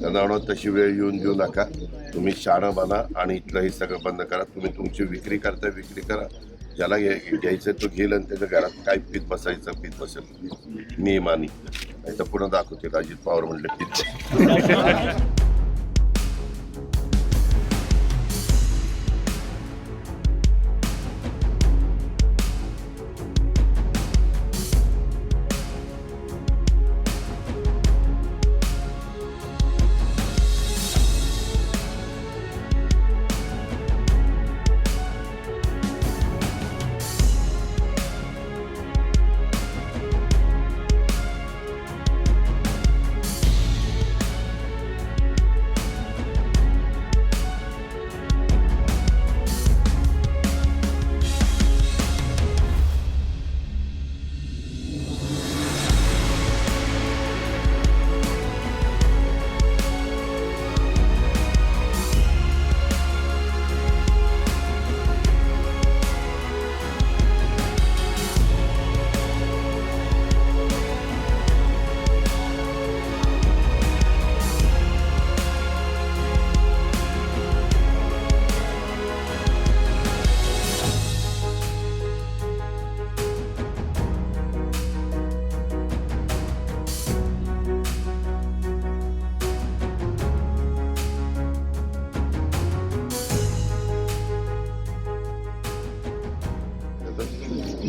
त्यांना तशी वेळ येऊन देऊ नका. तुम्ही शाळा बना आणि इथलं हे सगळं बंद करा. तुम्ही तुमची विक्री करता विक्री करा. ज्याला घ्याय- घ्यायचं तो घेईल आणि त्याच्या घरात काय पीत बसायचं पीत बसेल. नियमाने नाही तर पुन्हा दाखवते अजित पवार म्हणले पीत.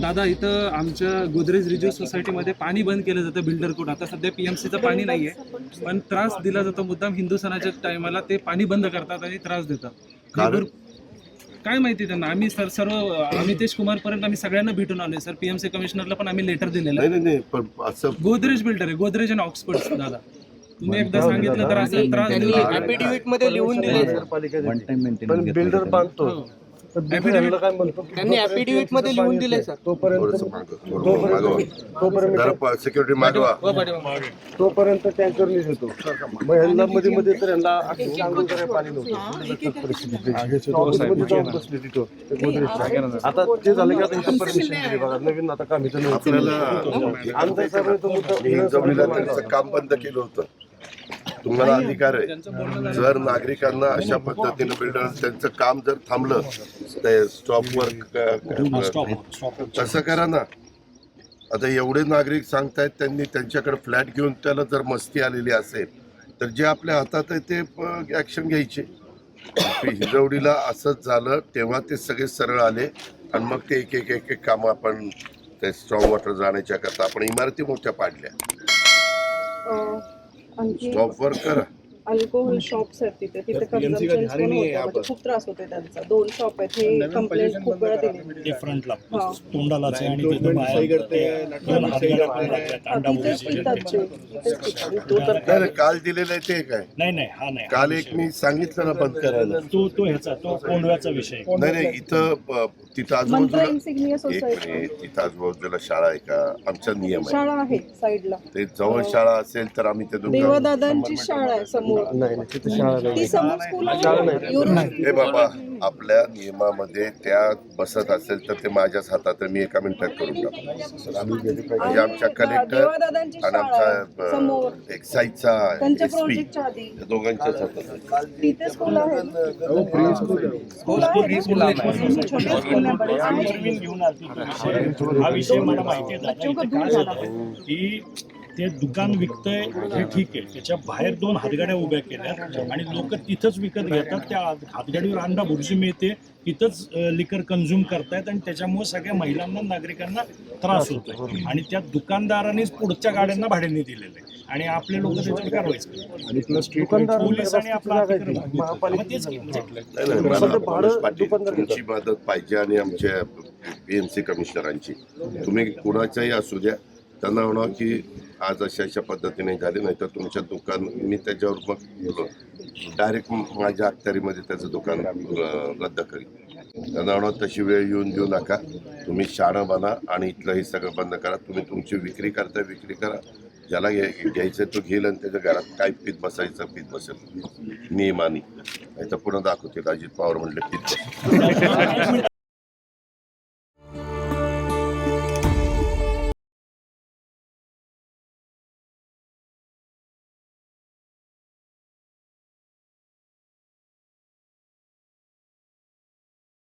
दादा इथं आमच्या गोदरेज रिज्यू सोसायटीमध्ये पाणी बंद केलं जातं बिल्डर कोड. आता सध्या पीएमसीचं पाणी नाहीये पण त्रास दिला जातो. मुद्दाम हिंदू सणाच्या टायमाला ते पाणी बंद करतात आणि त्रास देतात. काय माहिती त्यांना? आम्ही सर सर्व अमितेश कुमार पर्यंत आम्ही सगळ्यांना भेटून आलोय सर. पीएमसी कमिशनरला पण आम्ही लेटर दिलेलं नाही आहे. नाही नाही पण असं गोदरेज बिल्डर आहे गोदरेज आणि ऑक्सफर्ड दादा. तुम्ही एकदा सांगितलं तर असं त्रास त्यांनी दिला मध्ये लिहून दिले सर पण बिल्डर बांधतो हो. तर builder याला काय म्हणतो? त्यांनी affidavit मध्ये लिहून दिलंय, सर. थोडंसं तोपर्यंत तोपर्यंत सिक्युरिटी मागवा तोपर्यंत टँकर नीट येतो. मग ह्यांना मध्ये मध्ये तर ह्यांना अक्षरशः अंघोळ करायला पाणी नव्हतं. आता ते झालं की आता इथं परमिशन दिली बघा. नवीन आता काम इथं त्यांचं काम बंद केलं होतं. तुम्हाला अधिकार आहे. जर नागरिकांना अशा पद्धतीने बिल्डर त्यांचं काम जर थांबलं ते स्टॉपवर तसं करा ना. आता एवढे नागरिक सांगतायत त्यांनी त्यांच्याकडे फ्लॅट घेऊन त्याला जर मस्ती आलेली असेल तर जे आपल्या हातात आहे ते ऍक्शन घ्यायचे. हिजवडीला असंच झालं तेव्हा ते सगळे सरळ आले आणि मग ते एक एक एक एक कामं आपण ते स्ट्रॉंग वॉटर जाण्याच्या करता आपण इमारती मोठ्या पाडल्या. अं, आणखी स्टॉपवर करा अल्कोहोल शॉप्स आहेत तिथे. तिथे consumption पण होतं. म्हणजे खूप त्रास होते त्यांचा. दोन शॉप आहेत. हे कंप्लेंट खूप वेळा दिली ते फ्रंटला. तोंडालाच आहे आणि तिथं बाहेर ते दोन हातगाड्या पण लागल्यात अंडा तिथेच मुलीचे. पितात ते. तिथेच पितात. तो. तर नाही, नाही, काल दिलेलं आहे ते काय? नाही नाही हा नाही. काल एक मी सांगितलं ना बंद करायला. तो तो ह्याचा तो कोंडव्याचा विषय नाही नाही इथं तिथं मंत्र आजूबाजूला इन्सिग्निया एक सोसायटी मिनिट तिथं आजूबाजूला शाळा आहे का? आमचा नियम आहे. शाळा आहे साईडला ते जवळ शाळा असेल तर आम्ही ते दुकान देवादादांची शाळा आहे समोर नाही नाही तिथं शाळा नाही. ती समोर स्कूल आहे. युरो- हे बाबा आपल्या नियमामध्ये त्या बसत असेल तर ते माझ्याच हातात आहे. मी एका मिनिटात करून टाकतो. म्हणजे आमच्या कलेक्टर देवादादांची आणि शाळा आहे. समोर. आमचा एक साईडचा त्यांच्या एस पी प्रोजेक्टच्या आधी. दोघांच्याच हातात आहे. तिथे स्कूल आहे. स्कूल नवीन घेऊन आलती तो विषय. हा विषय मला माहिती आहे दादा इथं काय झालं? की ते दुकान विकतंय हे ठीक आहे. त्याच्या बाहेर दोन हातगाड्या उभ्या केल्या आणि लोक तिथंच विकत घेतात. त्या हातगाडीवर अंडा बुर्जी मिळते तिथंच लिकर कन्झ्युम करतायत आणि त्याच्यामुळे सगळ्या महिलांना नागरिकांना त्रास होतोय. आणि त्या दुकानदारांनीच पुढच्या गाड्यांना भाड्याने दिलेलं आहे. आणि आपले लोक त्याच्यावर कारवाई म्हणजे मदत पाहिजे आणि आमच्या पीएमसी कमिशनरांची तुम्ही कुणाच्याही असू द्या. त्यांना म्हणा की आज अशा अशा पद्धतीने झाले नाही तर तुमच्या दुकान मी त्याच्यावर मग डायरेक्ट माझ्या अखत्यारीमध्ये त्याचं दुकान रद्द करीन. त्यांना तशी वेळ येऊन देऊ नका. तुम्ही शाळा बना आणि इथलं हे सगळं बंद करा. तुम्ही तुमची विक्री करता विक्री करा. ज्याला घ्यायचं तो घेईल आणि त्याच्या घरात काय पीत बसायचं पीत बसेल. नियमानी नाही तर पुन्हा दाखवते अजित पवार म्हणले पीत बसेल.